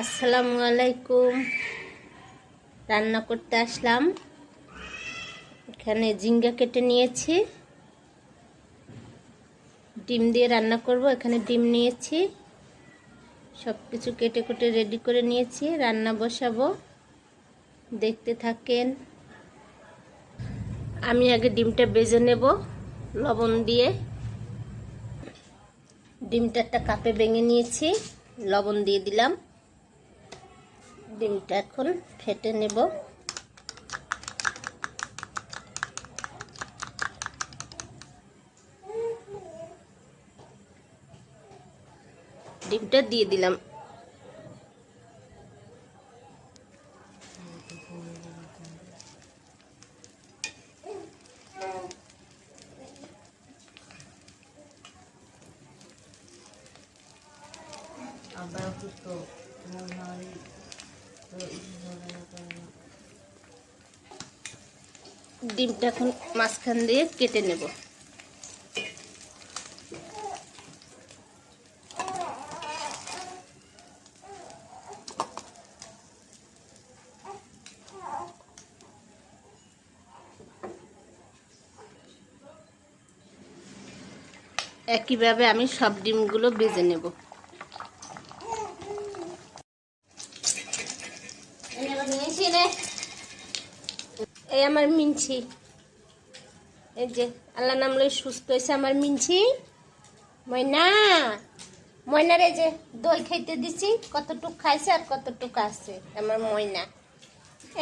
আসসালামু আলাইকুম। রান্না করতে আসলাম। এখানে জিঙ্গা কেটে নিয়েছি। ডিম দিয়ে রান্না করব, এখানে ডিম নিয়েছি। সব কিছু কেটে কেটে রেডি করে নিয়েছি, রান্না বসাবো। দেখতে থাকেন। আমি আগে ডিমটা বেজে নেব লবণ দিয়ে। ডিমটা একটা কাপে ভেঙে নিয়েছি, লবণ দিয়ে দিলাম। ডিমটা এখন ফেটে নেব। ডিমটা দিয়ে দিলাম। আবার ডিমটা এখন মাঝখান দিয়ে কেটে নেব। একইভাবে আমি সব ডিমগুলো বেজে নেব। এই আমার মিনছি। এই যে আল্লাহ নাম লই সুস্থ হয়েছে আমার মিনছি। ময়না ময়নার এই যে দই খাইতে দিছি কতটুক খাইছে আর কতটুক আছে আমার ময়না।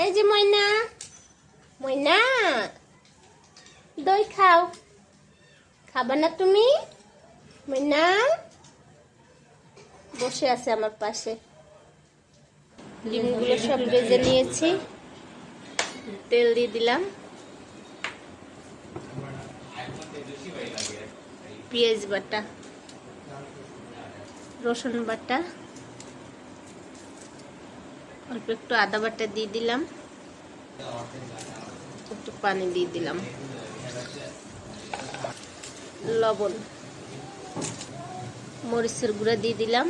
এই যে ময়না ময়না দই খাও। খাবা না তুমি? ময়না বসে আছে আমার পাশে। ডিমগুলো সব বেজে নিয়েছি। তেল দিয়ে দিলাম। পেঁয়াজ বাটা, রসুন বাটা, অল্প একটু আদা বাটা দিয়ে দিলাম। একটু পানি দিয়ে দিলাম। লবণ, মরিচের গুঁড়া দিয়ে দিলাম।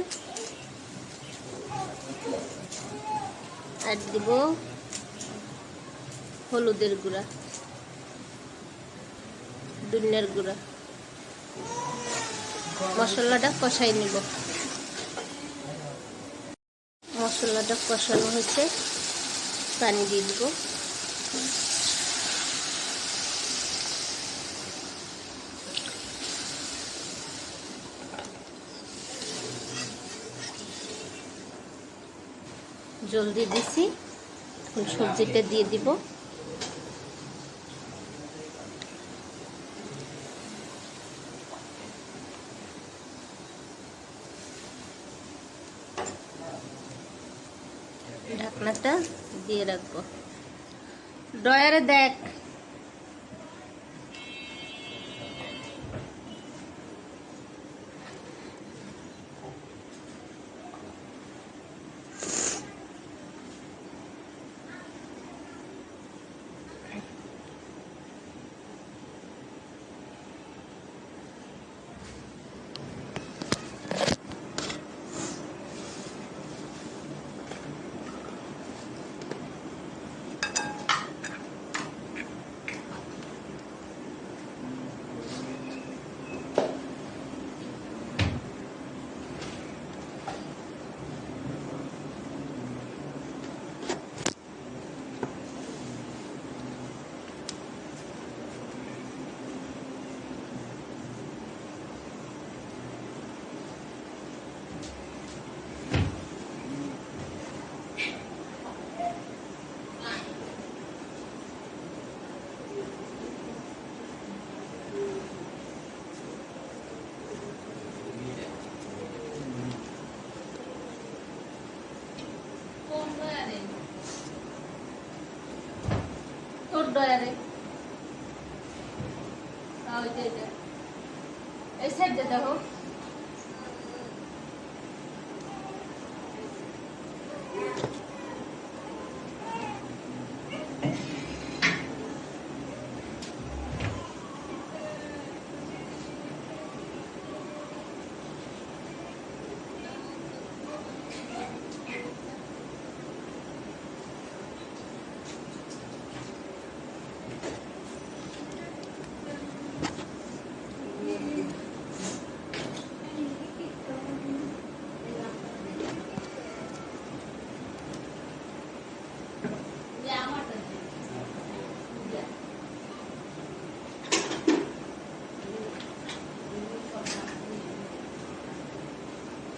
আর দিব হলুদের গুঁড়া দুনিয়ার গুঁড়া। মশলাটা কষাই নিব। মশলাটা কষানো হয়েছে, পানি দিয়ে দিব। জলদি দিছি, এখন সবজিটা দিয়ে দিব। ঢাকনাটা দিয়ে রাখব। ড্রয়ারে দেখ। ডয়ারে ওই যে এটা। এই সাইডে দেখো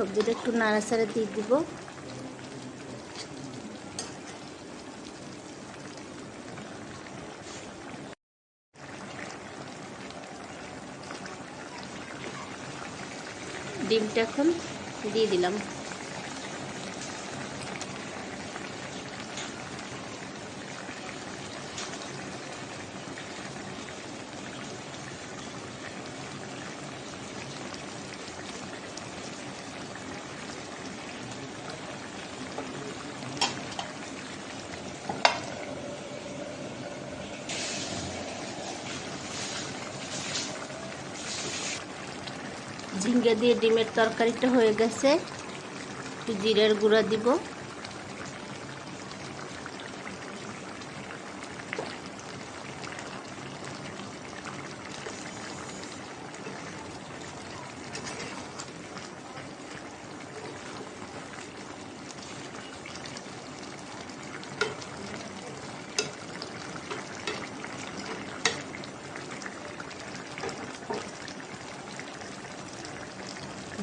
সবজিটা একটু নাড়াচাড়া দিয়ে দিব। ডিমটা এখন দিয়ে দিলাম। ঝিঙ্গা দিয়ে ডিমের তরকারিটা হয়ে গেছে। একটু জিরের গুঁড়া দিব।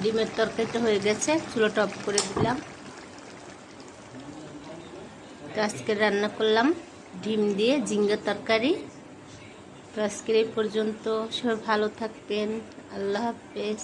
ডিমের তরকারিটা হয়ে গেছে চুলো টপ করে দিলাম। তো আজকে রান্না করলাম ডিম দিয়ে ঝিঙ্গা তরকারি। তো আজকের এই পর্যন্ত, সবাই ভালো থাকবেন, আল্লাহ হাফেজ।